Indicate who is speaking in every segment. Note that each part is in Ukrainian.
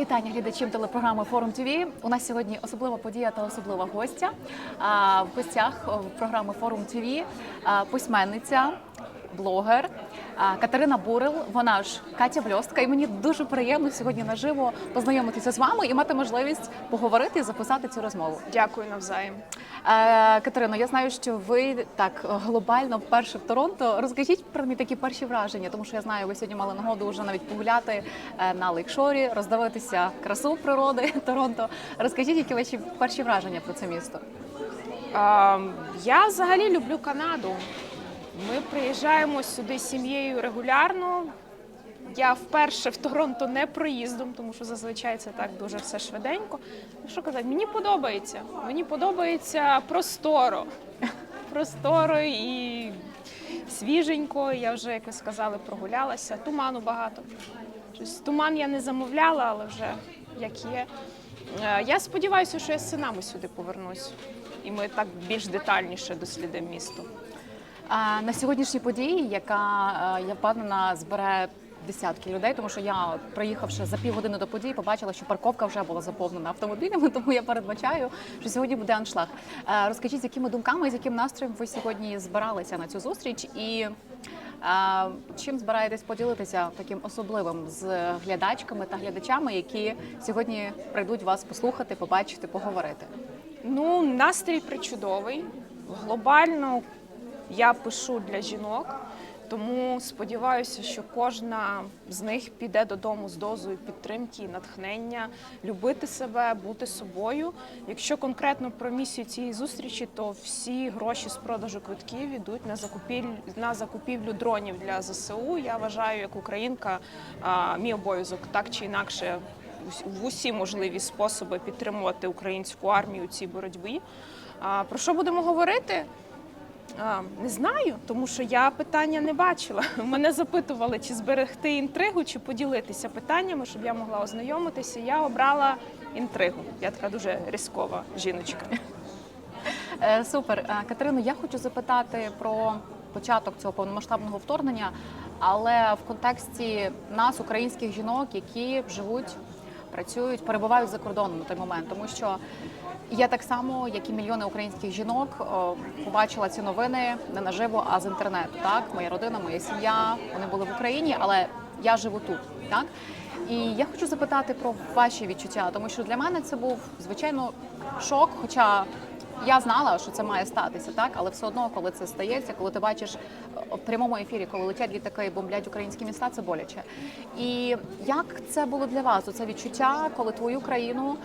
Speaker 1: вітання глядачам телепрограми Форум ТВ. У нас сьогодні особлива подія та особлива гостя. В гостях програми Форум ТВ письменниця, блогер Катерина Бурил. Вона ж Катя Бльостка. І мені дуже приємно сьогодні наживо познайомитися з вами і мати можливість поговорити і записати цю розмову.
Speaker 2: Дякую навзаєм.
Speaker 1: Е, Катерино, я знаю, що ви так глобально вперше в Торонто. Розкажіть про мені такі перші враження, тому що я знаю, ви сьогодні мали нагоду вже навіть погуляти е, на лейкшорі, роздивитися красу природи Торонто. Розкажіть, які ваші перші враження про це місто?
Speaker 2: Я взагалі люблю Канаду. Приїжджаємо сюди з сім'єю регулярно. Я вперше в Торонто не проїздом, тому що зазвичай це так дуже все швиденько. Ну, Що казати, мені подобається. Мені подобається просторо. Просторо і свіженько. Я вже, як ви сказали, прогулялася. Туману багато. Туман я не замовляла, але вже як є. Е, Я сподіваюся, що я з синами сюди повернусь, і ми так більш детальніше дослідимо місто.
Speaker 1: На сьогоднішній події, яка е, я впевнена збере десятки людей, тому що я, приїхавши за півгодини до події, побачила, що парковка вже була заповнена автомобілями, тому я передбачаю, що сьогодні буде аншлаг. Е, Розкажіть, з якими думками, з яким настроєм ви сьогодні збиралися на цю зустріч і. е, Чим збираєтесь поділитися таким особливим з глядачками та глядачами, які сьогодні прийдуть вас послухати, побачити, поговорити?
Speaker 2: Ну, настрій причудовий. Глобально я пишу для жінок, тому сподіваюся, що кожна з них піде додому з дозою підтримки і натхнення, любити себе, бути собою. Якщо конкретно про місію цієї зустрічі, то всі гроші з продажу квитків йдуть на закупівлю на закупівлю дронів для ЗСУ. Я вважаю, як українка, мій обов'язок так чи інакше в усі можливі способи підтримувати українську армію у цій боротьбі. Про що будемо говорити? Не знаю, тому що я питання не бачила. Мене запитували, чи зберегти інтригу, чи поділитися питаннями, щоб я могла ознайомитися. Я обрала інтригу. Я така дуже різкова жіночка.
Speaker 1: Е, Супер, Е, Катерино, я хочу запитати про початок цього повномасштабного вторгнення, але в контексті нас, українських жінок, які живуть, працюють, перебувають за кордоном на той момент, тому що я так само, як і мільйони українських жінок, побачила ці новини не наживо, а з інтернету. Так, моя родина, моя сім'я, вони були в Україні, але я живу тут. Так і я хочу запитати про ваші відчуття, тому що для мене це був звичайно шок, хоча. Я знала, що це має статися, так, але все одно, коли це стається, коли ти бачиш в прямому ефірі, коли летять літаки і бомблять українські міста, це боляче. І як це було для вас? Оце відчуття, коли твою країну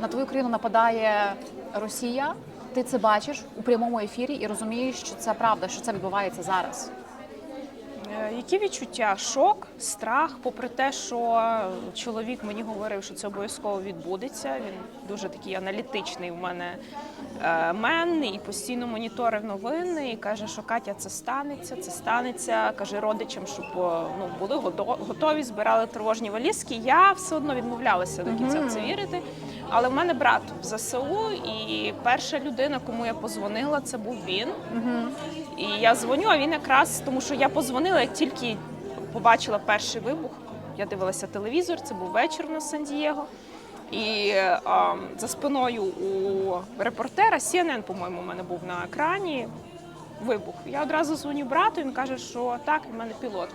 Speaker 1: на твою країну нападає Росія? Ти це бачиш у прямому ефірі і розумієш, що це правда, що це відбувається зараз.
Speaker 2: Е, Які відчуття? Шок, страх, попри те, що чоловік мені говорив, що це обов'язково відбудеться. Він дуже такий аналітичний в мене е, мен і постійно моніторив новини і каже, що Катя, це станеться, це станеться. Каже родичам, щоб е, ну, були готові, збирали тривожні валізки. Я все одно відмовлялася до кінця в це вірити. Але в мене брат в ЗСУ, і перша людина, кому я позвонила, це був він. І я дзвоню, а він якраз тому, що я позвонила, як тільки побачила перший вибух. Я дивилася телевізор, це був вечір на Сан-Дієго. І а, за спиною у репортера CNN, по-моєму, у мене був на екрані вибух. Я одразу дзвоню брату, він каже, що так, в мене пілот.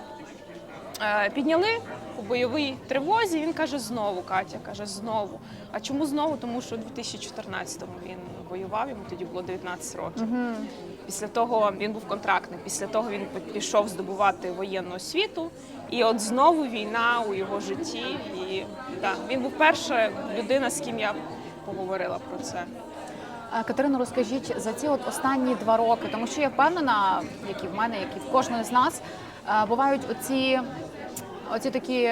Speaker 2: Е, Підняли у бойовій тривозі. Він каже, знову Катя каже, знову. А чому знову? Тому що у 2014-му він воював, йому тоді було 19 років. Після того він був контрактний. Після того він пішов здобувати воєнну освіту. І от знову війна у його житті. І так, він був перша людина, з ким я поговорила про це.
Speaker 1: Катерино, розкажіть за ці от останні два роки, тому що я впевнена, як і в мене, як і в кожної з нас, бувають оці, оці такі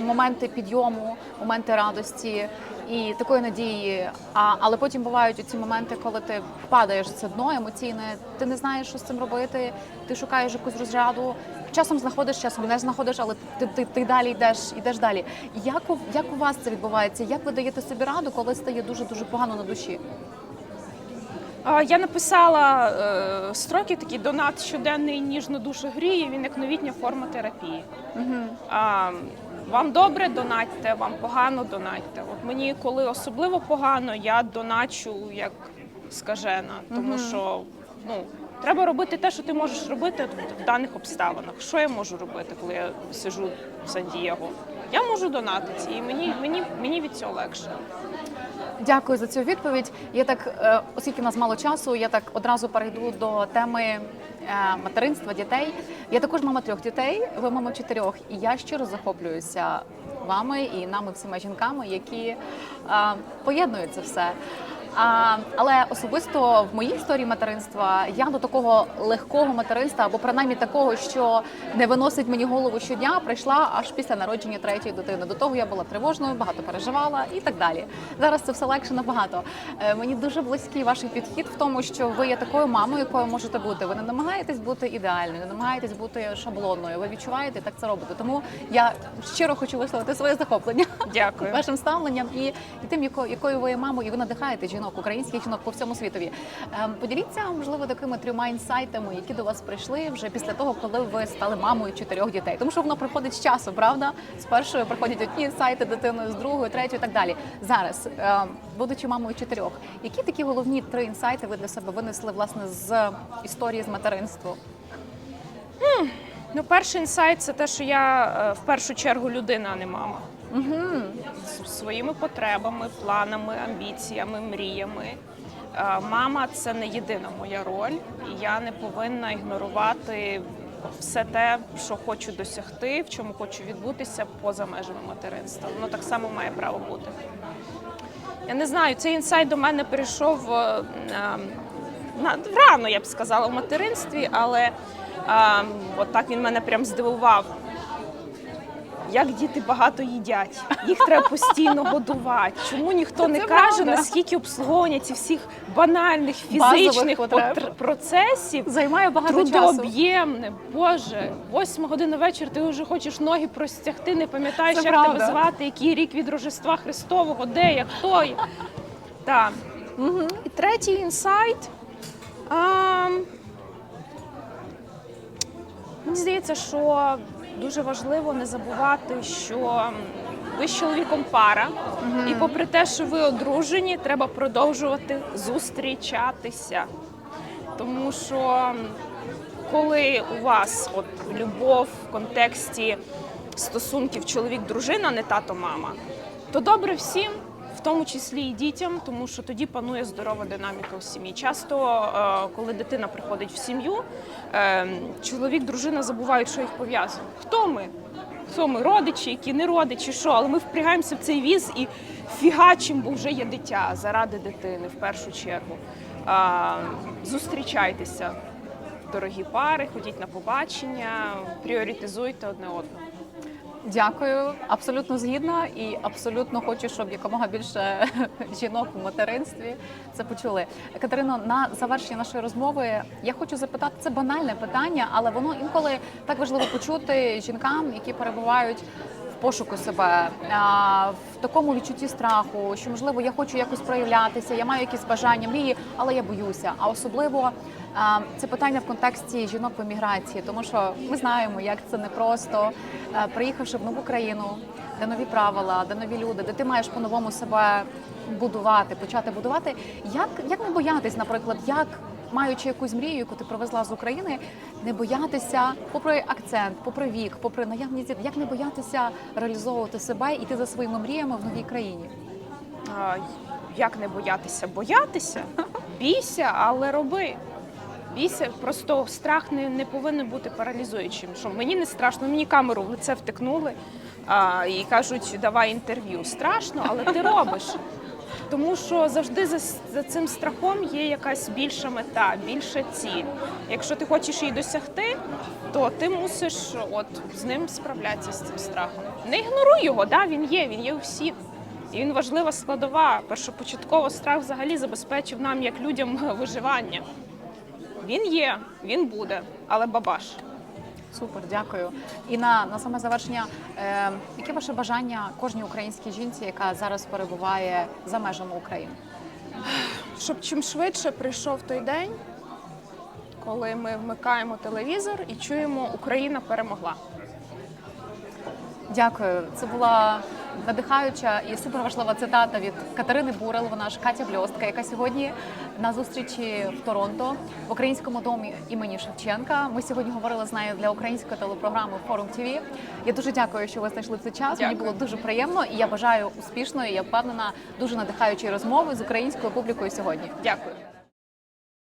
Speaker 1: моменти підйому, моменти радості і такої надії. А, але потім бувають оці моменти, коли ти падаєш це дно емоційне, ти не знаєш, що з цим робити, ти шукаєш якусь розряду. Часом знаходиш, часом не знаходиш, але ти, ти, ти далі йдеш, йдеш далі. Як у, як у вас це відбувається? Як ви даєте собі раду, коли стає дуже дуже погано на душі?
Speaker 2: Я написала е, строки такі донат щоденний ніжно душу гріє. Він як новітня форма терапії. А, Вам добре донатьте, вам погано донатьте. От мені, коли особливо погано, я доначу як скажена, тому що ну. Треба робити те, що ти можеш робити в- в даних обставинах. Що я можу робити, коли я сижу в Сан-Дієго? Я можу донатити, і мені, мені, мені від цього легше.
Speaker 1: Дякую за цю відповідь. Я так, е, оскільки в нас мало часу, я так одразу перейду до теми е, материнства дітей. Я також мама трьох дітей, ви мама чотирьох, і я щиро захоплююся вами і нами всіма жінками, які е, поєднують це все. А, але особисто в моїй історії материнства я до такого легкого материнства, або принаймні такого, що не виносить мені голову щодня, прийшла аж після народження третьої дитини. До того я була тривожною, багато переживала і так далі. Зараз це все легше набагато. Е, Мені дуже близький ваш підхід в тому, що ви є такою мамою, якою можете бути. Ви не намагаєтесь бути ідеальною, не намагаєтесь бути шаблонною. Ви відчуваєте так це робите. Тому я щиро хочу висловити своє захоплення
Speaker 2: Дякую.
Speaker 1: вашим ставленням і, і тим, якою, якою ви є мамою, і ви надихаєте жінок, українських жінок по всьому світові. Ем, поділіться, можливо, такими трьома інсайтами, які до вас прийшли вже після того, коли ви стали мамою чотирьох дітей. Тому що воно приходить з часу, правда? З першою приходять одні інсайти дитиною, з другою, третьою і так далі. Зараз, ем, будучи мамою чотирьох, які такі головні три інсайти ви для себе винесли власне з історії з материнства?
Speaker 2: Ну, перший інсайт це те, що я е, в першу чергу людина, а не мама. З своїми потребами, планами, амбіціями, мріями. Е, Мама це не єдина моя роль, і я не повинна ігнорувати все те, що хочу досягти, в чому хочу відбутися поза межами материнства. Воно так само має право бути. Я не знаю, цей інсайт до мене прийшов е, е, на, рано, я б сказала, в материнстві, але е, от так він мене прям здивував. Як діти багато їдять, їх треба постійно годувати. Чому ніхто не каже, наскільки обслуговування цих всіх банальних фізичних потр- процесів
Speaker 1: Займає багато часу.
Speaker 2: трудооб'ємне? Боже, восьма година вечір, ти вже хочеш ноги простягти, не пам'ятаєш,
Speaker 1: Це
Speaker 2: як
Speaker 1: правда.
Speaker 2: тебе звати, який рік від Рождества Христового, де я, хто я. Так. І третій інсайт. А, мені здається, що дуже важливо не забувати, що ви з чоловіком пара, і попри те, що ви одружені, треба продовжувати зустрічатися. Тому що коли у вас от любов в контексті стосунків чоловік-дружина, не тато-мама, то добре всім, в тому числі і дітям, тому що тоді панує здорова динаміка у сім'ї. Часто, е, коли дитина приходить в сім'ю, е, чоловік, дружина забувають, що їх пов'язує. Хто ми? Хто ми родичі, які не родичі, що, але ми впрягаємося в цей віз і фігачимо, бо вже є дитя заради дитини в першу чергу. Зустрічайтеся, дорогі пари, ходіть на побачення, пріоритизуйте одне одного.
Speaker 1: Дякую, абсолютно згідна і абсолютно хочу, щоб якомога більше жінок в материнстві це почули. Катерино, на завершення нашої розмови я хочу запитати це банальне питання, але воно інколи так важливо почути жінкам, які перебувають в пошуку себе, в такому відчутті страху, що можливо я хочу якось проявлятися, я маю якісь бажання, мрії, але я боюся. А особливо це питання в контексті жінок в еміграції, тому що ми знаємо, як це непросто, е, приїхавши в нову країну, де нові правила, де нові люди, де ти маєш по-новому себе будувати, почати будувати. Як, як не боятись, наприклад, як маючи якусь мрію, яку ти привезла з України, не боятися, попри акцент, попри вік, попри наявність, як не боятися реалізовувати себе і йти за своїми мріями в новій країні?
Speaker 2: Як не боятися? Боятися? Бійся, але роби. Бійся, просто страх не, не повинен бути паралізуючим. Що мені не страшно, мені камеру в лице втикнули а, і кажуть, давай інтерв'ю. Страшно, але ти робиш. Тому що завжди за, за цим страхом є якась більша мета, більша ціль. Якщо ти хочеш її досягти, то ти мусиш от з ним справлятися з цим страхом. Не ігноруй його, да, він є, він є у всіх. І він важлива складова. Першопочатково страх взагалі забезпечив нам як людям виживання. Він є, він буде, але бабаш.
Speaker 1: Супер, дякую. І на, на саме завершення, е, яке ваше бажання кожній українській жінці, яка зараз перебуває за межами України?
Speaker 2: Щоб чим швидше прийшов той день, коли ми вмикаємо телевізор і чуємо Україна перемогла.
Speaker 1: Дякую. Це була надихаюча і суперважлива цитата від Катерини Бурел. Вона ж Катя Бльостка, яка сьогодні на зустрічі в Торонто в українському домі імені Шевченка. Ми сьогодні говорили з нею для української телепрограми Форум ТВ. Я дуже дякую, що ви знайшли цей час. Мені було дуже приємно, і я бажаю успішної. Я впевнена, дуже надихаючої розмови з українською публікою сьогодні.
Speaker 2: Дякую.